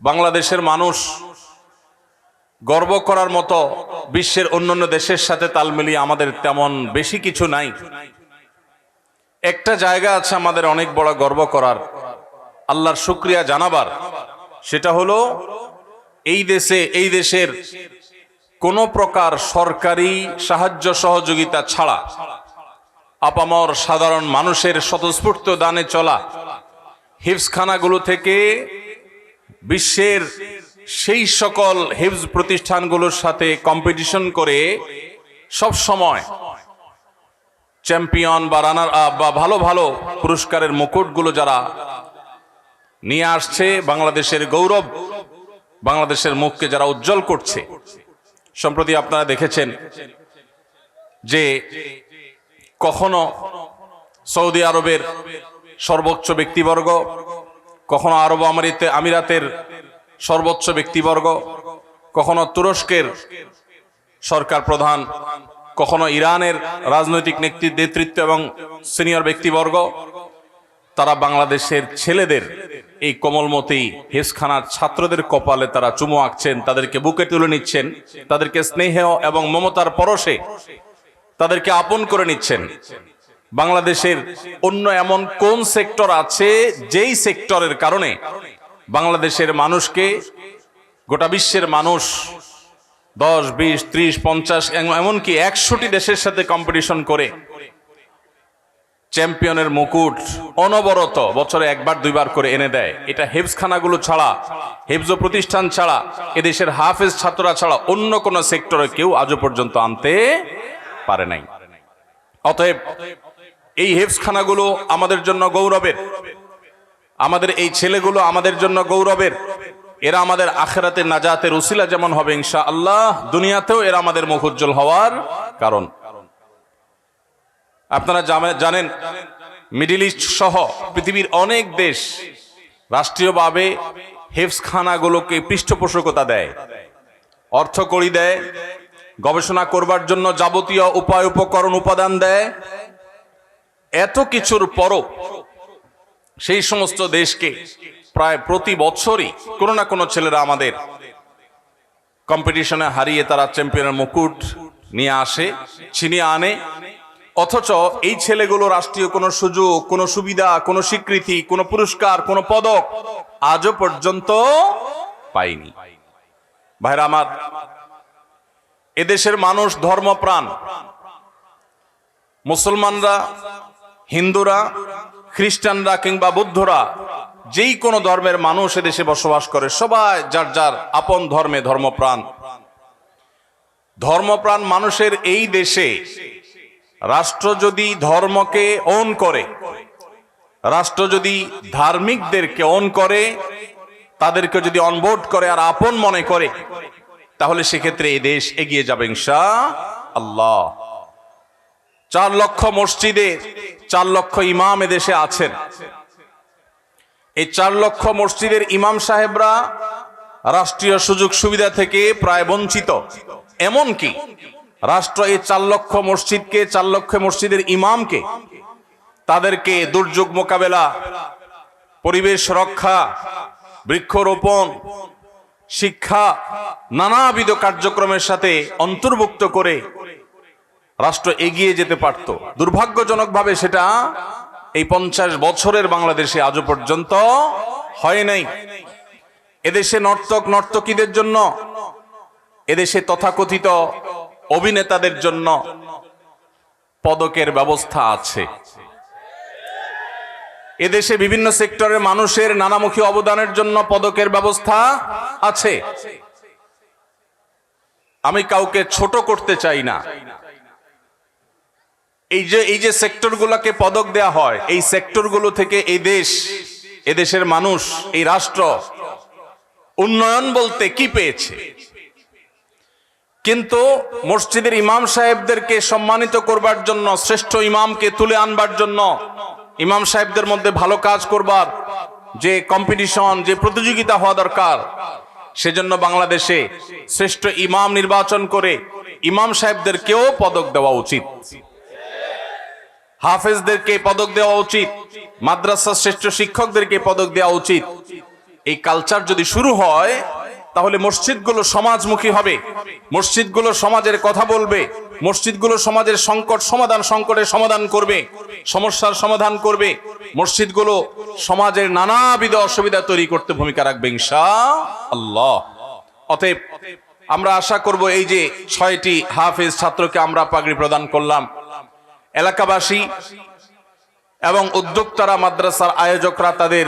বাংলাদেশের মানুষ গর্ব করার মতো বিশ্বের অন্যান্য দেশের সাথে তাল মিলিয়ে আমাদের তেমন বেশি কিছু নাই। একটা জায়গা আছে আমাদের অনেক বড় গর্ব করার, আল্লাহর শুক্রিয়া জানাবার। সেটা হলো, এই দেশে, এই দেশের কোনো প্রকার সরকারি সাহায্য সহযোগিতা ছাড়া আপামর সাধারণ মানুষের স্বতঃস্ফূর্ত দানে চলা হিফসখানাগুলো থেকে বিশ্বের সেই সকল হিফজ প্রতিষ্ঠানগুলোর সাথে কম্পিটিশন করে সব সময় চ্যাম্পিয়ন বা রানার আপ বা ভালো ভালো পুরস্কারের মুকুটগুলো যারা নিয়ে আসছে বাংলাদেশের গৌরব, বাংলাদেশের মুখকে যারা উজ্জ্বল করছে। সম্প্রতি আপনারা দেখেছেন যে কখনো সৌদি আরবের সর্বোচ্চ ব্যক্তিবর্গ কখনো আরব আমিরাতে আমিরাতের সর্বোচ্চ ব্যক্তিবর্গ, কখনো তুরস্কের সরকার প্রধান, কখনো ইরানের রাজনৈতিক নেতৃ- নেতৃত্ব এবং সিনিয়র ব্যক্তিবর্গ, তারা বাংলাদেশের ছেলেদের এই কোমলমতি হেসখানার ছাত্রদের কপালে তারা চুমো আঁকছেন, তাদেরকে বুকে তুলে নিচ্ছেন, তাদেরকে স্নেহ এবং মমতার পরশে তাদেরকে আপন করে নিচ্ছেন। বাংলাদেশের অন্য এমন কোন সেক্টর আছে যেই সেক্টরের কারণে বাংলাদেশের মানুষকে, গোটা বিশ্বের মানুষ, দশ, বিশ, ত্রিশ, পঞ্চাশ, এম- এমনকি একশোটি দেশের সাথে কম্পিটিশন করে চ্যাম্পিয়নের মুকুট অনবরত বছরে একবার, দুইবার করে এনে দেয়। এটা হেফসখানাগুলো ছাড়া, হেফজ প্রতিষ্ঠান ছাড়া, এদেশের হাফেজ ছাত্ররা ছাড়া অন্য কোন সেক্টরে কেউ আজও পর্যন্ত আনতে পারে নাই। অতএব এই হেফসখানাগুলো আমাদের জন্য গৌরবের। আমাদের এই ছেলেগুলো আমাদের জন্য গৌরবের। এরা আমাদের আখেরাতে নাজাতের উসিলা যেমন হবে ইনশা আল্লাহ দুনিয়াতেও এরা আমাদের মুখ উজ্জ্বল হওয়ার কারণ। আপনারা জানেন, মিডিল ইস্ট সহ পৃথিবীর অনেক দেশ রাষ্ট্রীয়ভাবে হেফসখানাগুলোকে পৃষ্ঠপোষকতা দেয় অর্থ কড়ি দেয়, গবেষণা করবার জন্য যাবতীয় উপায় উপকরণ উপাদান দেয় এত কিছুর পরও সেই সমস্ত দেশকে প্রায় প্রতি বছরই কোনো না কোনো ছেলেরা আমাদের কম্পিটিশনে হারিয়ে তারা চ্যাম্পিয়নের মুকুট নিয়ে আসে, ছিনিয়ে আনে। অথচ এই ছেলেগুলো রাষ্ট্রীয় কোনো সুযোগ, কোনো সুবিধা, কোনো স্বীকৃতি, কোনো পুরস্কার, কোনো পদক আজও পর্যন্ত পায়নি ভাইরা আমার, এদেশের মানুষ ধর্মপ্রাণ। মুসলমানরা হিন্দুরা, খ্রিস্টানরা কিংবা বৌদ্ধরা, যেই কোনো ধর্মের মানুষ এদেশে বসবাস করে, সবাই যার যার আপন ধর্মে ধর্মপ্রাণ। ধর্মপ্রাণ মানুষের এই দেশে রাষ্ট্র যদি ধর্মকে অন করে, রাষ্ট্র যদি ধার্মিকদেরকে অন করে, তাদেরকে যদি অনবোর্ড করে আর আপন মনে করে, তাহলে সেক্ষেত্রে এই দেশ এগিয়ে যাবে ইনশা আল্লাহ। চার লক্ষ মসজিদে, চার লক্ষ ইমাম এদেশে আছেন। এই চার লক্ষ মসজিদের ইমাম সাহেবরা রাষ্ট্রীয় সুযোগ সুবিধা থেকে প্রায় বঞ্চিত। এমনকি রাষ্ট্র এই চার লক্ষ মসজিদকে, চার লক্ষ মসজিদের ইমামকে তাদেরকে দুর্যোগ মোকাবেলা, পরিবেশ রক্ষা, বৃক্ষরোপণ, শিক্ষা, নানাবিধ কার্যক্রমের সাথে অন্তর্ভুক্ত করে রাষ্ট্র এগিয়ে যেতে পারত। দুর্ভাগ্যজনকভাবে সেটা এই পঞ্চাশ বছরের বাংলাদেশে আজও পর্যন্ত হয় নাই। এদেশে নর্তক নর্তকীদের জন্য, এদেশে তথাকথিত অভিনেতাদের জন্য পদকের ব্যবস্থা আছে। এদেশে বিভিন্ন সেক্টরের মানুষের নানামুখী অবদানের জন্য পদকের ব্যবস্থা আছে। আমি কাউকে ছোট করতে চাই না। এই যে এই যে সেক্টরগুলোকে পদক দেয়া হয়, এই সেক্টরগুলো থেকে এই দেশ এদেশের মানুষ, এই রাষ্ট্র উন্নয়ন বলতে কি পেয়েছে? কিন্তু মসজিদের ইমাম সাহেবদেরকে সম্মানিত করবার জন্য, শ্রেষ্ঠ ইমামকে তুলে আনবার জন্য, ইমাম সাহেবদের মধ্যে ভালো কাজ করবার যে কম্পিটিশন যে প্রতিযোগিতা হওয়া দরকার, সেজন্য বাংলাদেশে শ্রেষ্ঠ ইমাম নির্বাচন করে ইমাম সাহেবদেরকেও পদক দেওয়া উচিত। হাফেজদেরকে পদক দেওয়া উচিত, মাদ্রাসার শ্রেষ্ঠ শিক্ষকদেরকে পদক দেওয়া উচিত। এই কালচার যদি শুরু হয়, তাহলে মসজিদগুলো সমাজমুখী হবে। মসজিদগুলো সমাজের কথা বলবে। মসজিদগুলো সমাজের সংকট সমাধান, সংকটের সমাধান করবে। সমস্যার সমাধান করবে। মসজিদগুলো সমাজের নানাবিধ অসুবিধা তৈরি করতে ভূমিকা রাখবে ইনশা আল্লাহ অতএব আমরা আশা করব এই যে ছয়টি হাফেজ ছাত্রকে আমরা পাগড়ি প্রদান করলাম। এলাকাবাসী এবং উদ্যোক্তারা, মাদ্রাসার আয়োজকরা তাদের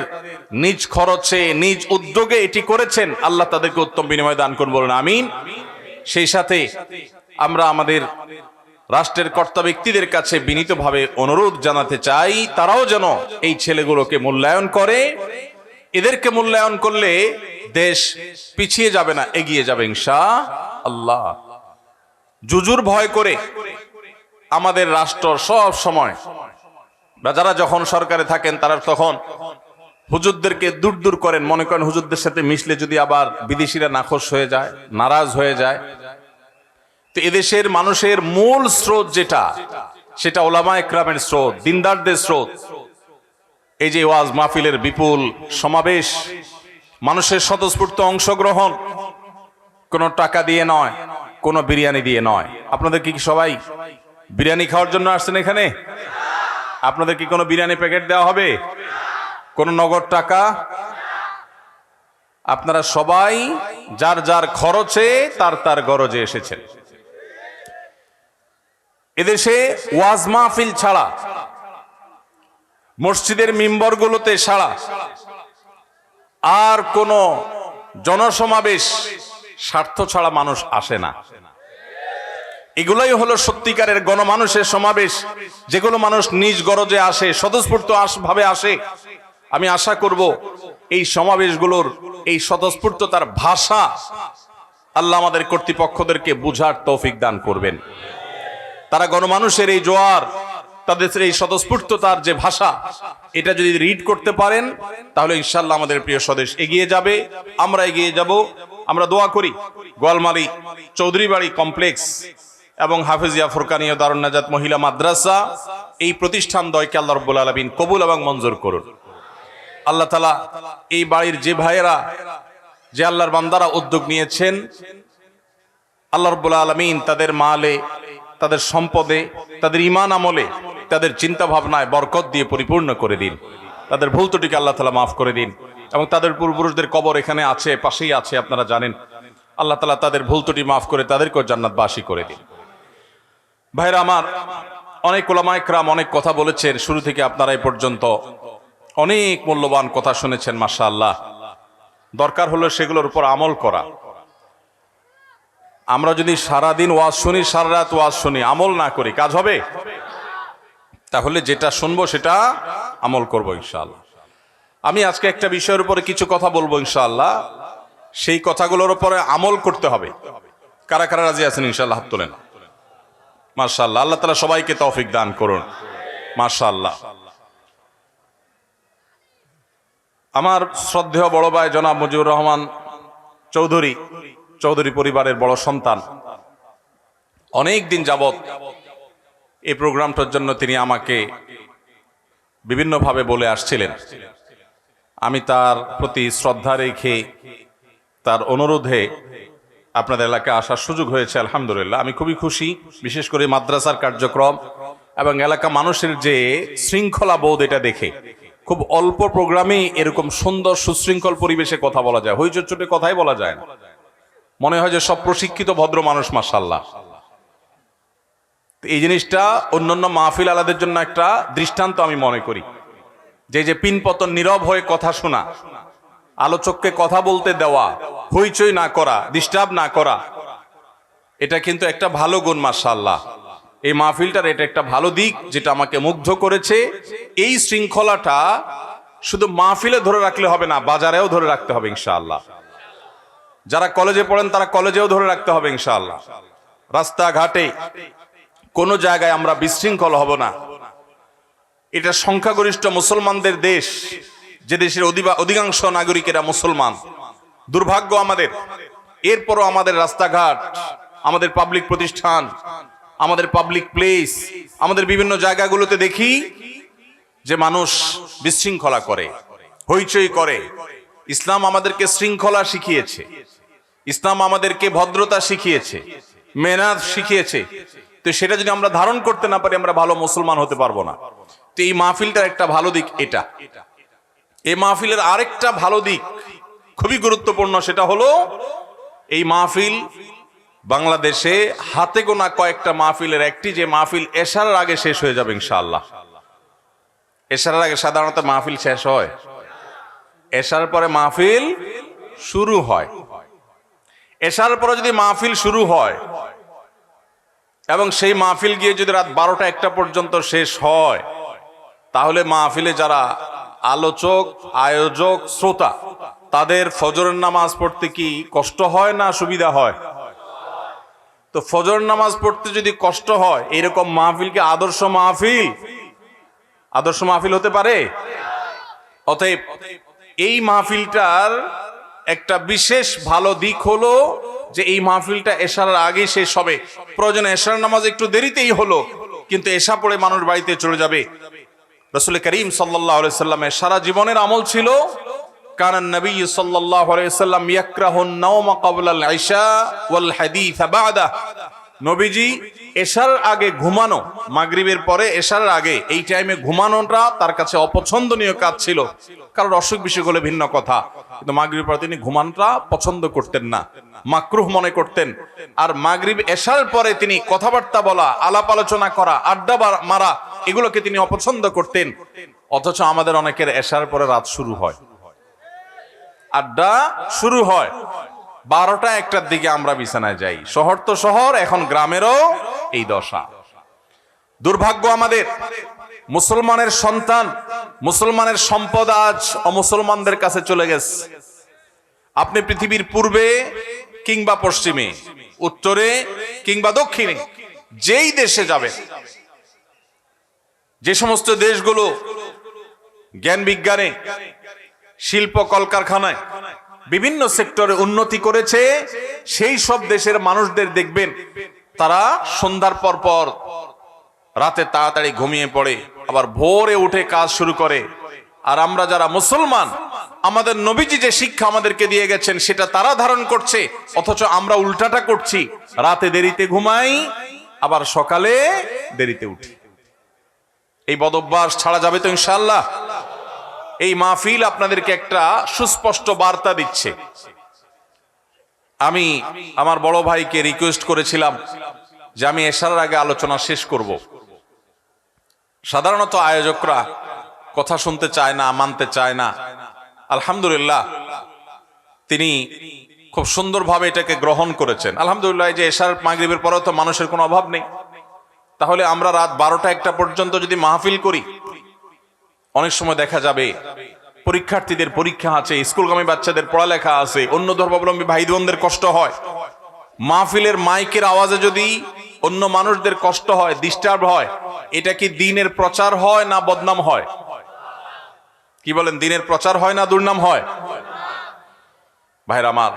নিজ খরচে, নিজ উদ্যোগে এটি করেছেন। আল্লাহ তাদেরকে উত্তম বিনিময় দান করুন, বলুন, আমিন। সেই সাথে আমরা আমাদের রাষ্ট্রের কর্তা ব্যক্তিদের কাছে বিনীতভাবে অনুরোধ জানাতে চাই, তারাও যেন এই ছেলেগুলোকে মূল্যায়ন করে। এদেরকে মূল্যায়ন করলে দেশ পিছিয়ে যাবে না, এগিয়ে যাবে, ইনশা আল্লাহ। জুজুর ভয় করে আমাদের রাষ্ট্র সব সময়। যারা যখন সরকারে থাকেন, তারা তখন হুজুরদেরকে দূর দূর করেন। মনে করেন হুজুরদের সাথে মিশলে যদি আবার বিদেশিরা নাখোশ হয়ে যায়, নারাজ হয়ে যায়। তো এদেশের মানুষের মূল স্রোত যেটা, সেটা ওলামা একরামের স্রোত, দিনদারদের স্রোত। এই যে ওয়াজ মাহফিলের বিপুল সমাবেশ, মানুষের স্বতঃস্ফূর্ত অংশগ্রহণ, কোনো টাকা দিয়ে নয়, কোনো বিরিয়ানি দিয়ে নয়। আপনাদের কি সবাই বিরিয়ানি খাওয়ার জন্য আসছেন এখানে? আপনাদের কি কোনো বিরিয়ানি প্যাকেট দেওয়া হবে? কোন নগদ টাকা? আপনারা সবাই, যার যার খরচে তার তার গরজে এসেছেন। এদেশে ওয়াজ মাহফিল ছাড়া, মসজিদের মিম্বরগুলোতে ছাড়া, আর কোন জনসমাবেশ স্বার্থ ছাড়া মানুষ আসে না। এগুলোই হলো সত্যিকারের গণমানুষের সমাবেশ, যেগুলো মানুষ নিজ গরজে আসে, স্বতঃস্ফূর্ত ভাবে আসে। আমি আশা করব এই সমাবেশগুলোর এই স্বতঃস্ফূর্ততার ভাষা আল্লাহ আমাদের কর্তৃপক্ষদেরকে বুঝার তৌফিক দান করবেন। তারা গণমানুষের এই জোয়ার, তাদের এই স্বতঃস্ফূর্ততার যে ভাষা, এটা যদি রিড করতে পারেন, তাহলে ইনশাল্লাহ আমাদের প্রিয় স্বদেশ এগিয়ে যাবে। আমরা এগিয়ে যাব। আমরা দোয়া করি। গোয়ালমারি চৌধুরী বাড়ি কমপ্লেক্স এবং হাফিজিয়া ফুরকানীয় দারুণ নাজাত মহিলা মাদ্রাসা, এই প্রতিষ্ঠান দয়কে আল্লাহ রব্বুল আলমিন কবুল এবং মঞ্জুর করুন। আল্লাহ তালা এই বাড়ির যে ভাইয়েরা, যে আল্লাহর বান্দারা উদ্যোগ নিয়েছেন, আল্লাহ রব্বুল আলমিন তাদের মালে, তাদের সম্পদে, তাদের ইমান আমলে, তাদের চিন্তা ভাবনায় বরকত দিয়ে পরিপূর্ণ করে দিন। তাদের ভুল ত্রুটিকে আল্লাহ তালা মাফ করে দিন এবং তাদের পূর্বপুরুষদের কবর এখানে আছে, পাশেই আছে, আপনারা জানেন। আল্লাহ তালা তাদের ভুল ত্রুটি মাফ করে তাদেরকেও জান্নাতবাসী করে দিন। ভাইরা আমার, অনেক ওলামায়করাম অনেক কথা বলেছেন, শুরু থেকে আপনারা এই পর্যন্ত অনেক মূল্যবান কথা শুনেছেন মাসা আল্লাহ দরকার হলো সেগুলোর উপর আমল করা। আমরা যদি সারাদিন ওয়াজ শুনি, সারা রাত ওয়াজ শুনি, আমল না করি, কাজ হবে? তাহলে যেটা শুনব সেটা আমল করব, ইনশাআল্লাহ। আমি আজকে একটা বিষয়ের উপরে কিছু কথা বলব, ইনশাআল্লাহ। সেই কথাগুলোর উপরে আমল করতে হবে। কারা কারা রাজি আছেন, ইনশাআল্লাহ, হাত তোলেন। মার্শাল্লাহ আল্লাহ তালা সবাইকে তৌফিক দান করুন। মার্শাল্লাহ আমার শ্রদ্ধেয় বড় ভাই জনাব মুজিবুর রহমান চৌধুরী চৌধুরী পরিবারের বড় সন্তান। অনেক দিন যাবৎ এই প্রোগ্রামটার জন্য তিনি আমাকে বিভিন্নভাবে বলে আসছিলেন। আমি তার প্রতি শ্রদ্ধা রেখে, তার অনুরোধে আপনাদের এলাকায় আসার সুযোগ হয়েছে, আলহামদুলিল্লাহ। আমি খুবই খুশি, বিশেষ করে মাদ্রাসার কার্যক্রম এবং এলাকা মানুষের যে শৃঙ্খলা বোধ এটা দেখে। খুব অল্প প্রোগ্রামেই এরকম সুন্দর, সুশৃঙ্খল পরিবেশে কথা বলা যায়। হইচট্টে কথাই বলা যায় না। মনে হয় যে সব প্রশিক্ষিত, ভদ্র মানুষ মাসাল্লাহ এই জিনিসটা অন্যান্য মাহফিল আলাদের জন্য একটা দৃষ্টান্ত আমি মনে করি। যে যে পিনপতন নীরব হয়ে কথা শোনা আলোচককে কথা বলতে দেওয়া, হইচই না করা ডিস্টার্ব না করা, এটা কিন্তু একটা ভালো গুণ মাসাল্লাহ এই মাহফিলটার এটা একটা ভালো দিক যেটা আমাকে মুগ্ধ করেছে। এই শৃঙ্খলাটা শুধু মাহফিলে ধরে রাখলে হবে না, বাজারেও ধরে রাখতে হবে, ইনশাআল্লাহ। যারা কলেজে পড়েন, তারা কলেজেও ধরে রাখতে হবে, ইনশাআল্লাহ। রাস্তাঘাটে কোনো জায়গায় আমরা বিশৃঙ্খল হব না। এটা সংখ্যাগরিষ্ঠ মুসলমানদের দেশ। যে দেশের অধিকাংশ নাগরিকেরা মুসলমান। দুর্ভাগ্য আমাদের। এরপরও আমাদের রাস্তাঘাট, আমাদের পাবলিক প্রতিষ্ঠান, আমাদের পাবলিক প্লেস আমাদের বিভিন্ন জায়গাগুলোতে দেখি যে মানুষ বিশৃঙ্খলা করে, হইচই করে। ইসলাম আমাদেরকে শৃঙ্খলা শিখিয়েছে। ইসলাম আমাদেরকে ভদ্রতা শিখিয়েছে মেনাত শিখিয়েছে। তো সেটা যদি আমরা ধারণ করতে না পারি, আমরা ভালো মুসলমান হতে পারব না। তো এই মাহফিলটার একটা ভালো দিক এটা। এই মাহফিলের আরেকটা ভালো দিক, খুবই গুরুত্বপূর্ণ, সেটা হলো এই মাহফিল বাংলাদেশে হাতে গোনা কয়েকটা মাহফিলের একটি, যে মাহফিল এশার আগে শেষ হয়ে যাবে ইনশাআল্লাহ। এশার আগে সাধারণত মাহফিল শেষ হয়। এশার পরে মাহফিল শুরু হয়। এশার পরে যদি মাহফিল শুরু হয় এবং সেই মাহফিল গিয়ে যদি রাত বারোটা একটা পর্যন্ত শেষ হয়, তাহলে মাহফিলে যারা আলোচক, আয়োজক, শ্রোতা, তাদের ফজরের নামাজ পড়তে কি কষ্ট হয় না সুবিধা হয়? তো ফজর নামাজ পড়তে যদি কষ্ট হয়, এরকম মাহফিল কি আদর্শ মাহফিল? আদর্শ মাহফিল হতে পারে? অতএব এই মাহফিলটার একটা বিশেষ ভালো দিক হলো যে এই মাহফিলটা এশার আগে শেষ হবে। প্রয়োজনে এশার নামাজ একটু দেরিতেই হলো, কিন্তু এশা পড়ে মানুষ বাড়িতে চলে যাবে। রসুল করিম সাল্লাহ সাল্লামের সারা জীবনের আমল ছিল কারণ নবী নবীজি এশার আগে ঘুমানো, মাগরিবের পরে এশার আগে এই টাইমে তার কাছে অপছন্দনীয় কাজ ছিল। কারণ অসুখ বিসুখ হলে ভিন্ন কথা, কিন্তু মাগরিবের পরে তিনি ঘুমানোটা পছন্দ করতেন না। মাকরুহ মনে করতেন। আর মাগরিব এসার পরে তিনি কথাবার্তা বলা, আলাপ আলোচনা করা, আড্ডা মারা এগুলোকে তিনি অপছন্দ করতেন। অথচ আমাদের অনেকের এসার পরে রাত শুরু হয়। আড্ডা শুরু হয়। বারোটা একটার দিকে আমরা বিছানায় যাই। শহর তো শহর, এখন গ্রামেরও এই দশা। দুর্ভাগ্য আমাদের। মুসলমানের সন্তান, মুসলমানের সম্পদ আজ অমুসলমানদের কাছে চলে গেছে। আপনি পৃথিবীর পূর্বে কিংবা পশ্চিমে, উত্তরে কিংবা দক্ষিণে, যেই দেশে যাবেন যে সমস্ত দেশগুলো জ্ঞান বিজ্ঞানে, শিল্প কলকারখানায় বিভিন্ন সেক্টরে উন্নতি করেছে, সেই সব দেশের মানুষদের দেখবেন তারা সন্ধ্যার পর পর রাতে তাড়াতাড়ি ঘুমিয়ে পড়ে, আবার ভোরে উঠে কাজ শুরু করে। আর আমরা যারা মুসলমান আমাদের নবীজি যে শিক্ষা আমাদেরকে দিয়ে গেছেন, সেটা তারা ধারণ করছে, অথচ আমরা উল্টাটা করছি। রাতে দেরিতে ঘুমাই, আবার সকালে দেরিতে উঠি। এই বদভ্যাস ছাড়া যাবে তো ইনশাল্লাহ এই মাহফিল আপনাদেরকে একটা সুস্পষ্ট বার্তা দিচ্ছে। আমি আমার বড় ভাইকে রিকোয়েস্ট করেছিলাম যে আমি এশার আগে আলোচনা শেষ করব। সাধারণত আয়োজকরা কথা শুনতে চায় না, মানতে চায় না। আলহামদুলিল্লাহ, তিনি খুব সুন্দরভাবে এটাকে গ্রহণ করেছেন। আলহামদুলিল্লাহ যে এশার মাগরিবের পরেও তো মানুষের কোনো অভাব নেই। তাহলে আমরা রাত বারোটা একটা পর্যন্ত যদি মাহফিল করি, অনেক সময় দেখা যাবে পরীক্ষার্থীদের পরীক্ষা আছে, স্কুলগামী বাচ্চাদের পড়ালেখা আছে, অন্য ধর্মাবলম্বী ভাই বোনদের কষ্ট হয়। মাহফিলের মাইকের আওয়াজে যদি অন্য মানুষদের কষ্ট হয় ডিস্টার্ব হয়, এটা কি দিনের প্রচার হয় না বদনাম হয়? কি বলেন, দিনের প্রচার হয় না, দুর্নাম হয়? ভাইরা আমার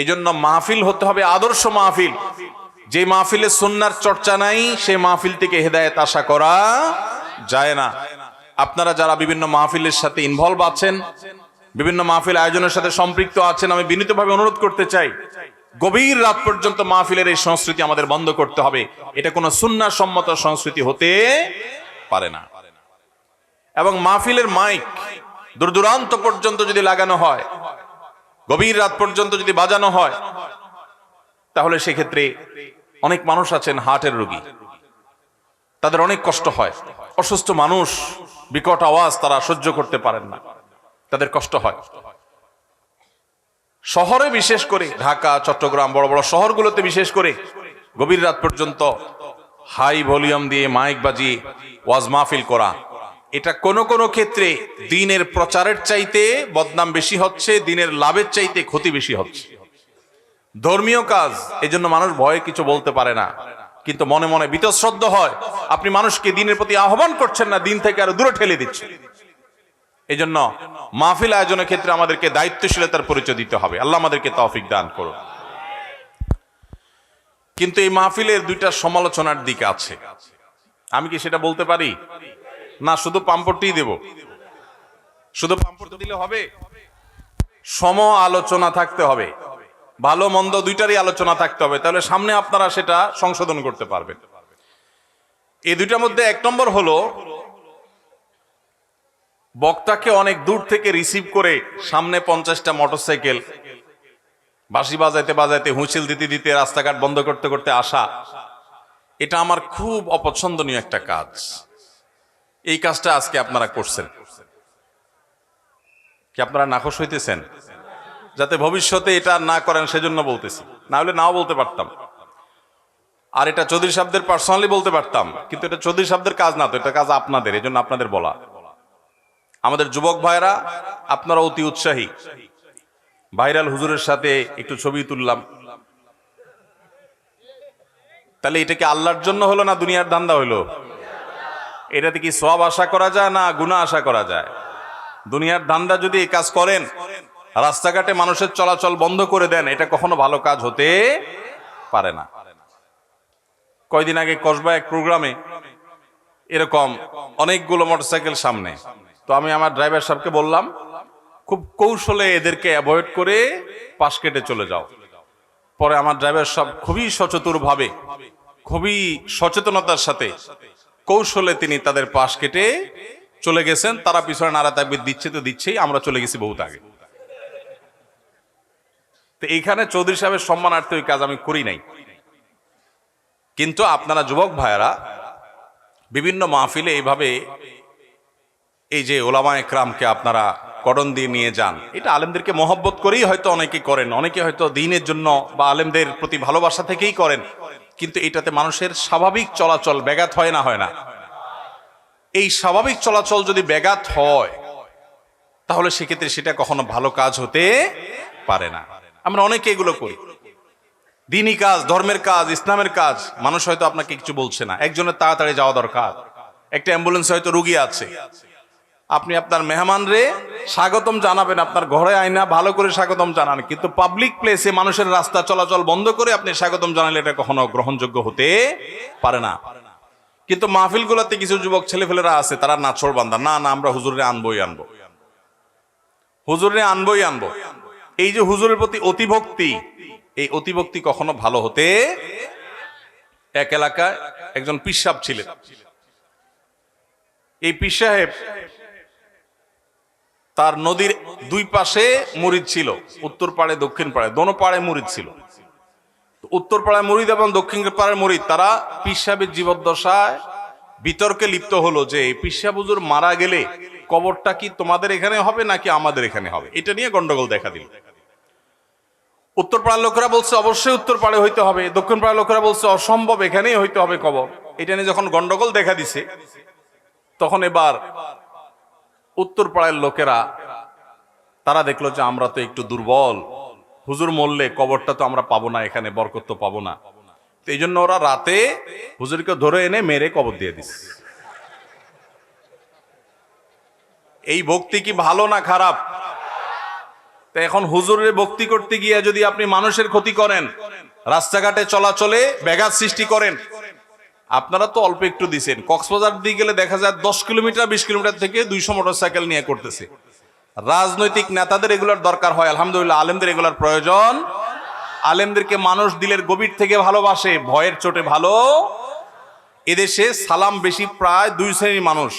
এই জন্য মাহফিল হতে হবে আদর্শ মাহফিল। যে মাহফিলে সুন্নার চর্চা নাই, সে মাহফিল থেকে হেদায়েত আশা করা যায় না। আপনারা যারা বিভিন্ন মাহফিলের সাথে ইনভলভ আছেন, বিভিন্ন মাহফিল আয়োজনের সাথে সম্পৃক্ত আছেন, আমি বিনীতভাবে অনুরোধ করতে চাই, গভীর রাত পর্যন্ত মাহফিলের এই সংস্কৃতি আমাদের বন্ধ করতে হবে। এটা কোনো সুন্না সম্মত সংস্কৃতি হতে পারে না। এবং মাহফিলের মাইক দূর দূরান্ত পর্যন্ত যদি লাগানো হয়, গভীর রাত পর্যন্ত যদি বাজানো হয়, তাহলে সেক্ষেত্রে অনেক মানুষ আছেন হার্টের রোগী। তাদের অনেক কষ্ট হয়। অসুস্থ মানুষ বিকট আওয়াজ তারা সহ্য করতে পারেন না। তাদের কষ্ট হয়। শহরে বিশেষ করে ঢাকা, চট্টগ্রাম, বড় বড় শহরগুলোতে বিশেষ করে গভীর রাত পর্যন্ত হাই ভলিউম দিয়ে মাইক বাজিয়ে ওয়াজ মাহফিল করা এটা কোনো কোনো ক্ষেত্রে দিনের প্রচারের চাইতে বদনাম বেশি হচ্ছে, দিনের লাভের চাইতে ক্ষতি বেশি হচ্ছে। ধর্মীয় কাজ এই জন্য মানুষ ভয়ে কিছু বলতে পারে না, কিন্তু মনে মনে বিতশ্রদ্ধ হয়। আপনি মানুষকে দিনের প্রতি আহ্বান করছেন না, দিন থেকে আরও দূরে ঠেলে দিচ্ছেন। এই জন্য মাহফিল আয়োজনের ক্ষেত্রে আমাদেরকে দায়িত্বশীলতার পরিচয় দিতে হবে। আল্লাহ আমাদেরকে তৌফিক দান করুন। কিন্তু এই মাহফিলের দুইটা সমালোচনার দিক আছে। আমি কি সেটা বলতে পারি? না, শুধু পাম্পড়টি দেব। শুধু পাম্পড় দিলে হবে? সম আলোচনা থাকতে হবে। ভালো মন্দ দুইটারই আলোচনা থাকতে হবে। তাহলে সামনে আপনারা সেটা সংশোধন করতে পারবেন। এই দুইটার মধ্যে এক নম্বর হলো, বক্তাকে অনেক দূর থেকে রিসিভ করে সামনে পঞ্চাশটা মোটরসাইকেল, বাঁশি বাজাইতে বাজাইতে হুঁচিল দিতে দিতে রাস্তাঘাট বন্ধ করতে করতে আসা, এটা আমার খুব অপছন্দনীয় একটা কাজ। এই কাজটা আজকে আপনারা করছেন। কি আপনারা নাখোশ হইতেছেন? যাতে ভবিষ্যতে এটা না করেন সেজন্য বলতেছি। না হলে নাও বলতে পারতাম। আর এটা চৌধুরী সাহেবদের পার্সোনালি বলতে পারতাম, কিন্তু এটা চৌধুরী সাহেবদের কাজ না তো, এটা কাজ আপনাদের এই জন্য আপনাদের বলা। আমাদের যুবক ভাইরা আপনারা অতি উৎসাহী। ভাইরাল হুজুরের সাথে একটু ছবি তুললাম। তাহলে এটা কি আল্লাহর জন্য হলো না দুনিয়ার ধান্দা হলো এটাতে কি সব আশা করা যায় না গুণা আশা করা যায়? দুনিয়ার ধান্দা যদি এই কাজ করেন, রাস্তাঘাটে মানুষের চলাচল বন্ধ করে দেন, এটা কখনো ভালো কাজ হতে পারে না। কয়দিন আগে কসবা এক প্রোগ্রামে এরকম অনেকগুলো মোটরসাইকেল সামনে। তো আমি আমার ড্রাইভার সাহেবকে বললাম, খুব কৌশলে এদেরকে অ্যাভয়েড করে পাশ কেটে চলে যাও। পরে আমার ড্রাইভার সাহেব খুবই সচেতন ভাবে খুবই সচেতনতার সাথে কৌশলে তিনি তাদের পাশ কেটে চলে গেছেন। তারা পিছনে নারা তাকবির দিচ্ছে তো দিচ্ছেই, আমরা চলে গেছি বহুত আগে। তো এইখানে চৌধুরী সাহেবের সম্মানার্থে ওই কাজ আমি করি নাই। কিন্তু আপনারা যুবক ভাইয়েরা, বিভিন্ন মাহফিলে এইভাবে এই যে ওলামা একরামকে আপনারা করণ দিয়ে নিয়ে যান, এটা আলেমদেরকে মহব্বত করেই হয়তো অনেকে করেন, অনেকে হয়তো দিনের জন্য বা আলেমদের প্রতি ভালোবাসা থেকেই করেন। কিন্তু এটাতে মানুষের স্বাভাবিক চলাচল ব্যাঘাত হয় না হয় না। এই স্বাভাবিক চলাচল যদি ব্যাঘাত হয়, তাহলে সেক্ষেত্রে সেটা কখনো ভালো কাজ হতে পারে না। আমরা অনেকে এগুলো করি। দিনই কাজ, ধর্মের কাজ, ইসলামের কাজ, মানুষ হয়তো আপনাকে কিছু বলছে না। একজনের তাড়াতাড়ি যাওয়া দরকার। একটা অ্যাম্বুলেন্স হয়তো রুগী আছে। আপনি আপনার মেহমান রে, স্বাগতম জানাবেন আপনার ঘরে আয়না ভালো করে স্বাগতম জানান। কিন্তু পাবলিক প্লেসে মানুষের রাস্তা চলাচল বন্ধ করে আপনি স্বাগতম জানালে এটা কখনো গ্রহণযোগ্য হতে পারে না। কিন্তু মাহফিলগুলোতে কিছু যুবক ছেলেফেলেরা আছে, তারা নাচর বান্দা। না না, আমরা হুজুরে আনবই আনব। হুজুরে আনবই আনব। এই যে হুজুরের প্রতি অতিভক্তি, এই অতিভক্তি কখনো ভালো হতে এক এলাকায় একজন পিসাব ছিলেন। এই পীর সাহেব তার নদীর দুই পাশে মুরিদ ছিল, উত্তর পাড়ে, দক্ষিণ পাড়ে, দোনো পাড়ে মুরিদ ছিল। উত্তর পাড়ায় মুরিদ এবং দক্ষিণ পাড়ায় মুরিদ, তারা পীর সাহেবের জীবদ্দশায় বিতর্কে লিপ্ত হলো যে হুজুর মারা গেলে কবরটা কি তোমাদের এখানে হবে নাকি আমাদের এখানে হবে? এটা নিয়ে গন্ডগোল দেখা দিল। উত্তর পাড়ার লোকেরা বলছে, অবশ্যই উত্তর পাড়ে হইতে হবে, দক্ষিণ পাড়ার লোকেরা বলছে, অসম্ভব, এখানেই হইতে হবে কবর। এটা নিয়ে যখন গন্ডগোল দেখা দিছে, তখন এবার উত্তর পাড়ার লোকেরা, তারা দেখল যে আমরা তো একটু দুর্বল। হুজুর মরলে কবরটা তো আমরা পাবো না, এখানে বরকত তো পাবো না। তো এই জন্য ওরা রাতে হুজুরকে ধরে এনে মেরে কবর দিয়ে দিছে। এই ভক্তি কি ভালো না খারাপ? তো এখন হুজুরের ভক্তি করতে গিয়ে যদি আপনি মানুষের ক্ষতি করেন, রাস্তাঘাটে চলাচলে ব্যাঘাত সৃষ্টি করেন আপনারা তো অল্প একটু দিছেন। কক্সবাজার দিয়ে গেলে দেখা যায় দশ কিলোমিটার, বিশ কিলোমিটার থেকে দুইশো মোটর সাইকেল নিয়ে করতেছে। রাজনৈতিক নেতাদের এগুলোর দরকার হয়, আলহামদুলিল্লাহ। আলেমদের এগুলোর প্রয়োজন। আলেমদেরকে মানুষ দিলের গভীর থেকে ভালোবাসে, ভয়ের চোটে ভালো। এদেশে সালাম বেশি প্রায় দুই শ্রেণির মানুষ।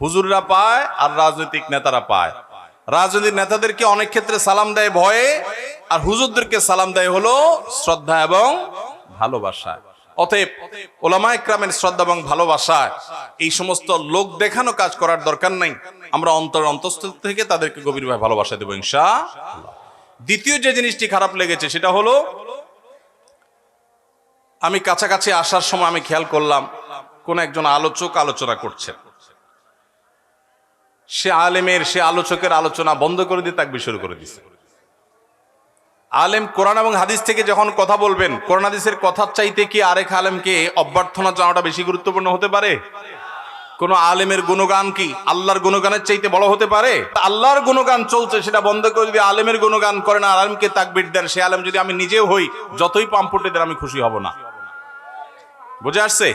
হুজুররা পায় আর রাজনৈতিক নেতারা পায়। রাজনৈতিক নেতাদেরকে অনেক ক্ষেত্রে সালাম দেয় ভয়ে, আর হুজুরদেরকে সালাম দেয় হলো শ্রদ্ধা এবং ভালোবাসা। অতএব ওলামায় ইকরামের শ্রদ্ধা এবং ভালোবাসায় এই সমস্ত লোক দেখানো কাজ করার দরকার নাই। আমরা অন্তর অন্তঃস্থল থেকে তাদেরকে গভীরভাবে ভালোবাসা দেবো ইনশা দ্বিতীয় যে জিনিসটি খারাপ লেগেছে, সেটা হলো, আমি কাছাকাছি আসার সময় আমি খেয়াল করলাম, কোন একজন আলোচক আলোচনা করছেন সে আলেমের, সে আলোচকের আলোচনা বন্ধ করে দিয়ে তাকবি শুরু করে দিছে। আলেম কোরআন এবং হাদিস থেকে যখন কথা বলবেন, কোরআন হাদিসের কথার চাইতে কি আরেক আলেমকে অভ্যর্থনা চাওয়াটা বেশি গুরুত্বপূর্ণ হতে পারে? কোন আলেমের গুণগান কি আল্লাহর গুণগানের চাইতে বড় হতে পারে? আল্লাহর গুণগান চলছে, সেটা বন্ধ করে যদি আলেমের গুণগান করেন আর আলেমকে তাকবির দেন, সে আলেম যদি আমি নিজেও হই, যতই পাম্পুটে দেন আমি খুশি হব না। বুঝে আসছে?